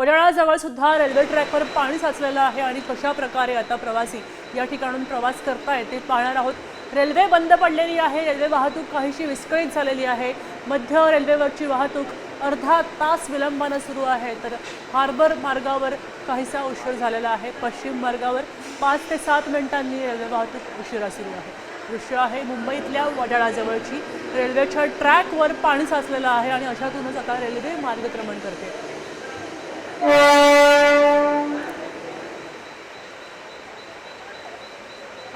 वडाळाजवळ सुद्धा रेल्वे ट्रॅकवर पाणी साचलेलं आहे आणि कशा प्रकारे आता प्रवासी या ठिकाणून प्रवास करतायत ते पाहणार आहोत. रेल्वे बंद पडलेली आहे रेल्वे वाहतूक काहीशी विस्कळीत झालेली आहे. मध्य रेल्वेवरची वाहतूक अर्धा तास विलंबानं सुरू आहे तर हार्बर मार्गावर काहीसा उशीर झालेला आहे. पश्चिम मार्गावर पाच ते सात मिनिटांनी रेल्वे वाहतूक उशिरा सुरू आहे. दृश्य आहे मुंबईतल्या वडाळाजवळची. रेल्वेच्या ट्रॅकवर पाणी साचलेलं आहे आणि अशातूनच आता रेल्वे मार्गक्रमण करते.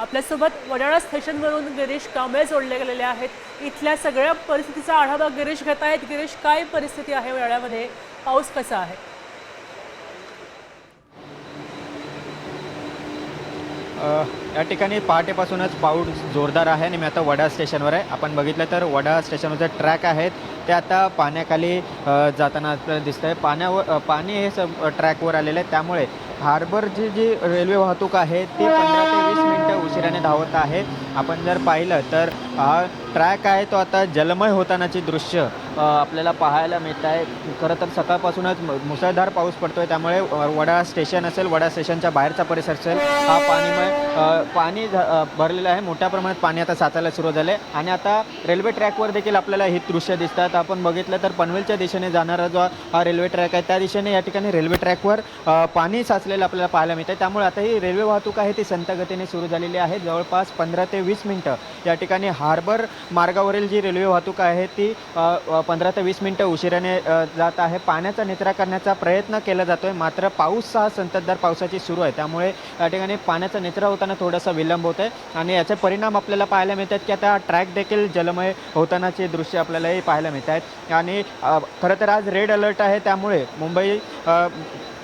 आपल्यासोबत वडाळा स्टेशनवरून गिरीश कांबळे जोडले गेलेले आहेत. इथल्या सगळ्या परिस्थितीचा आढावा गिरीश घेत आहेत. गिरीश काय परिस्थिती आहे वडाळ्यामध्ये? पाऊस कसा आहे? या ठिकाणी पहाटेपासूनच पाऊस जोरदार आहे आणि मी आता वडा स्टेशनवर आहे. आपण बघितलं तर वडा स्टेशनवरचे ट्रॅक आहेत ते आता पाण्याखाली जाताना आपल्याला दिसतं आहे पाण्यावर पाणी हे सब ट्रॅकवर आलेलं आहे. त्यामुळे हार्बरची जी रेल्वे वाहतूक आहे ती पंधरा ते वीस मिनटं धावत आहे आपण जर पाहिलं तर हा ट्रॅक आहे तो आता जलमय होतानाची दृश्य आपल्याला पाहायला मिळत आहे खरं तर सकाळपासूनच मुसळधार पाऊस पडतो आहे त्यामुळे वडा स्टेशन असेल वडा स्टेशनच्या बाहेरचा परिसर असेल हा पाणीमय पाणी भरलेलं आहे. मोठ्या प्रमाणात पाणी आता साचायला सुरू झाले आणि आता रेल्वे ट्रॅकवर देखील आपल्याला हे दृश्य दिसतात. आपण बघितलं तर पनवेलच्या दिशेने जाणारा जो हा रेल्वे ट्रॅक आहे त्या दिशेने या ठिकाणी रेल्वे ट्रॅकवर पाणी साचलेलं आपल्याला पाहायला मिळतं आहे त्यामुळे आता ही रेल्वे वाहतूक आहे ती संतगतीने सुरू झालेली आहे. जवळपास पंधरा ते वीस मिनटं. या ठिकाणी हार्बर मार्गावरील जी रेल्वे वाहतूक आहे ती पंधरा ते वीस मिनटं उशिराने जात आहे. पाण्याचा निचरा करण्याचा प्रयत्न केला जातो आहे मात्र पाऊस हा संततधार पावसाची सुरू आहे. त्यामुळे या ठिकाणी पाण्याचा निचरा होताना थोडासा विलंब होत आहे आणि याचे परिणाम आपल्याला पाहायला मिळतात की आता ट्रॅक देखील जलमय होतानाचे दृश्य आपल्यालाही पाहायला मिळत आहेत. आणि खरं तर आज रेड अलर्ट आहे. त्यामुळे मुंबई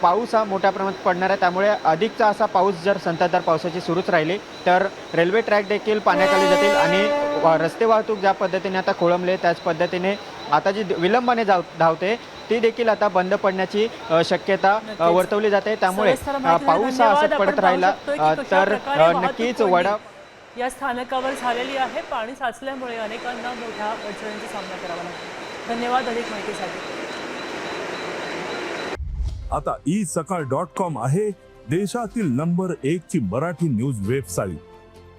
पाऊस हा मोठ्या प्रमाणात पडणार आहे. त्यामुळे अधिकचा असा पाऊस जर संततधार पावसाची सुरूच राहिली तर रेल्वे ट्रॅक देखील पाण्याखाली जातील आणि रस्ते वाहतूक ज्या पद्धतीने आता खोळंबले त्याच पद्धतीने आता जी विलंबाने जाव धावते ती देखील आता बंद पडण्याची शक्यता. वर्तवली जाते. त्यामुळे पाऊस हा. असत पडत राहिला. तर नक्कीच वडा या स्थानकावर झालेली आहे. पाणी साचल्यामुळे अनेकांना मोठ्या अडचणींचा सामना करावा लागतो. धन्यवाद अधिक माहितीसाठी. आता ई सकाळ डॉट कॉम आहे देशातील नंबर एक ची मराठी न्यूज वेबसाईट